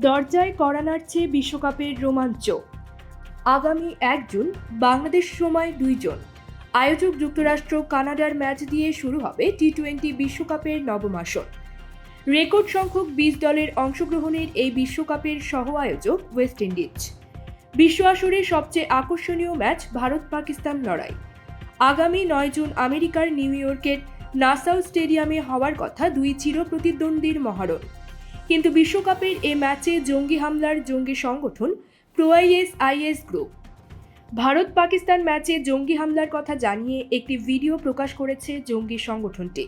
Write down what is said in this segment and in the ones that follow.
দরজায় কড়া নাড়ছে বিশ্বকাপের রোমাঞ্চ। আগামী এক জুন, বাংলাদেশ সময় দুইজন আয়োজক যুক্তরাষ্ট্র কানাডার ম্যাচ দিয়ে শুরু হবে টি টোয়েন্টি বিশ্বকাপের নবম আসর। রেকর্ড সংখ্যক বিশ দলের অংশগ্রহণের এই বিশ্বকাপের সহ আয়োজক ওয়েস্ট ইন্ডিজ। বিশ্ব আসরে সবচেয়ে আকর্ষণীয় ম্যাচ ভারত পাকিস্তান লড়াই। আগামী নয় জুন আমেরিকার নিউ ইয়র্কের নাসাউ স্টেডিয়ামে হওয়ার কথা দুই চিরপ্রতিদ্বন্দ্বীর মহারণ। কিন্তু বিশ্বকাপের এ ম্যাচে জঙ্গি হামলার জঙ্গি সংগঠন pro IS IS group. Bharat Pakistan ম্যাচে জঙ্গি হামলার কথা জানিয়ে একটি ভিডিও প্রকাশ করেছে জঙ্গি সংগঠনটি।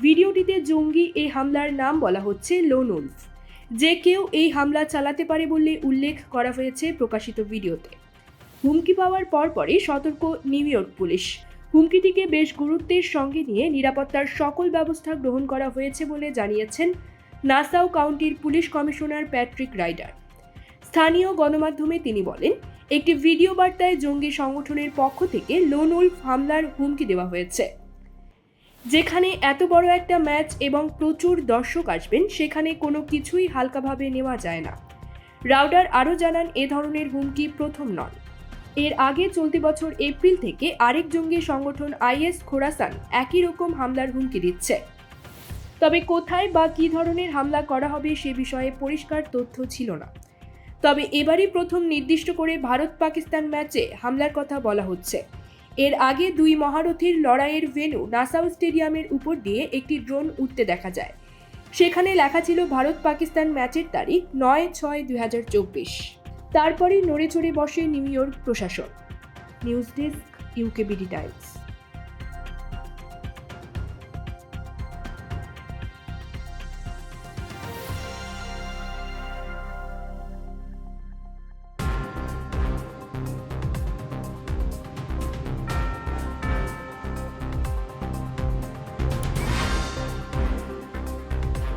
ভিডিওটিতে জঙ্গি এই হামলার নাম বলা হচ্ছে লোন উলফ। যে কেউ এই হামলা চালাতে পারে বলে উল্লেখ করা হয়েছে প্রকাশিত ভিডিওতে। হুমকি পাওয়ার পরপরই সতর্ক নিউ ইয়র্ক পুলিশ। হুমকিটিকে বেশ গুরুত্বের সঙ্গে নিয়ে নিরাপত্তার সকল ব্যবস্থা গ্রহণ করা হয়েছে বলে জানিয়েছেন নাসাউ কাউন্টির পুলিশ কমিশনার প্যাট্রিক রাইডার। স্থানীয় গণমাধ্যমে তিনি বলেন, একটি ভিডিও বার্তায় জঙ্গি সংগঠনের পক্ষ থেকে লোন উলফ হামলার হুমকি দেওয়া হয়েছে। যেখানে এত বড় একটা ম্যাচ এবং প্রচুর দর্শক আসবেন, সেখানে কোনো কিছুই হালকাভাবে নেওয়া যায় না। রাউডার আরও জানান, এ ধরনের হুমকি প্রথম নন এর আগে চলতি বছর এপ্রিল থেকে আরেক জঙ্গি সংগঠন আইএস খোরাসান একই রকম হামলার হুমকি দিচ্ছে। তবে কোথায় বা কী ধরনের হামলা করা হবে সে বিষয়ে পরিষ্কার তথ্য ছিল না। তবে এবারই প্রথম নির্দিষ্ট করে ভারত পাকিস্তান ম্যাচে হামলার কথা বলা হচ্ছে। এর আগে দুই মহারথীর লড়াইয়ের ভেনু নাসাউ স্টেডিয়ামের উপর দিয়ে একটি ড্রোন উঠতে দেখা যায়। সেখানে লেখা ছিল ভারত পাকিস্তান ম্যাচের তারিখ নয় ছয় দুই হাজার চব্বিশ। তারপরেই নড়ে চড়ে বসে নিউ ইয়র্ক প্রশাসন। News desk UKBD Times.